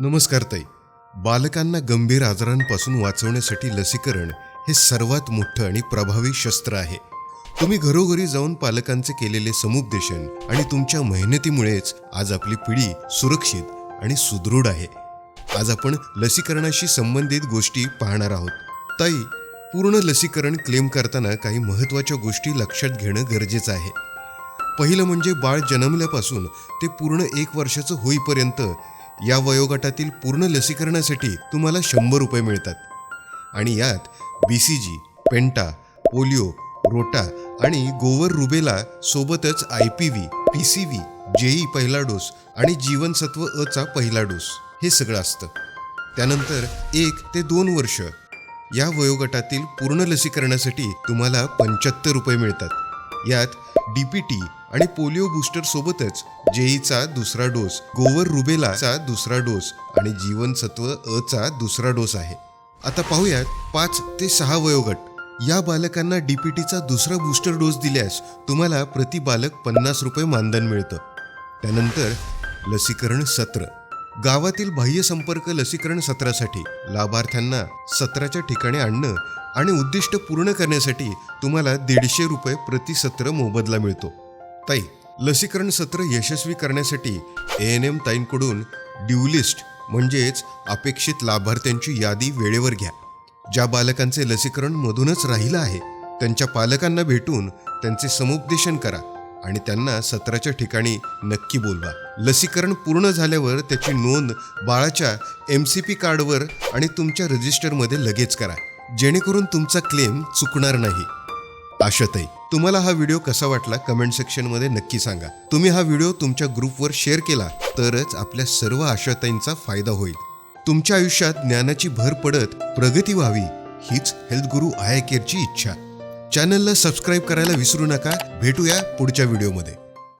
नमस्कार ताई. बालकांना गंभीर आजारांपासून वाचवण्यासाठी लसीकरण हे सर्वात मोठं आणि प्रभावी शस्त्र आहे. तुम्ही घरोघरी जाऊन पालकांचे केलेले समुपदेशन आणि तुमच्या मेहनतीमुळेच आज आपली पिढी सुरक्षित आणि सुदृढ आहे. आज आपण लसीकरणाशी संबंधित गोष्टी पाहणार आहोत. ताई पूर्ण लसीकरण क्लेम करताना काही महत्त्वाच्या गोष्टी लक्षात घेणं गरजेचं आहे. पहिलं म्हणजे बाळ जन्मल्यापासून ते पूर्ण एक वर्षाचं होईपर्यंत या वयोगटातील पूर्ण लसीकरणासाठी तुम्हाला शंभर रुपये मिळतात. आणि यात B C G penta polio rota आणि गोवर रुबेला सोबतच I P V P C V JE पहिला डोस आणि जीवनसत्व अचा पहिला डोस हे सगळं असतं. त्यानंतर एक ते दोन वर्ष. या वयोगटातील पूर्ण लसीकरणासाठी तुम्हाला पंच्याहत्तर रुपये मिळतात. यात डीपीटी आणि पोलिओ बूस्टर सोबतच जेईचा दुसरा डोस गोवर रुबेलाचा दुसरा डोस आणि जीवनसत्व अ चा दुसरा डोस आहे. आता पाहूयात पाच ते सहा वयोगट. या बालकांना डीपीटीचा दुसरा बूस्टर डोस दिल्यास तुम्हाला प्रति बालक पन्नास रुपये मानधन मिळतं. त्यानंतर लसीकरण सत्र. गावातील बाह्य संपर्क लसीकरण सत्रासाठी लाभार्थ्यांना सत्राच्या ठिकाणी आणणं आणि उद्दिष्ट पूर्ण करण्यासाठी तुम्हाला दीडशे रुपये प्रति सत्र मोबदला मिळतो. ताई लसीकरण सत्र यशस्वी करण्यासाठी ए एन एम ताईंकडून ड्युलिस्ट म्हणजेच अपेक्षित लाभार्थ्यांची यादी वेळेवर घ्या. ज्या बालकांचे लसीकरण मधूनच राहिलं आहे त्यांच्या पालकांना भेटून त्यांचे समुपदेशन करा. आणि त्यांना सत्राच्या ठिकाणी नक्की बोलवा. लसीकरण पूर्ण झाल्यावर त्याची नोंद बाळाच्या एम सी पी कार्डवर आणि तुमच्या रजिस्टरमध्ये लगेच करा. जेणेकरून तुमचा क्लेम चुकणार नाही. आशाताई तुम्हाला हा व्हिडिओ कसा वाटला कमेंट सेक्शनमध्ये नक्की सांगा. तुम्ही हा व्हिडिओ तुमच्या ग्रुपवर शेअर केला तरच आपल्या सर्व आशाताईंचा फायदा होईल. तुमच्या आयुष्यात ज्ञानाची भर पडत प्रगती व्हावी हीच हेल्थ गुरु आय केअरची इच्छा. चॅनलला सबस्क्राईब करायला विसरू नका. भेटूया पुढच्या व्हिडिओमध्ये.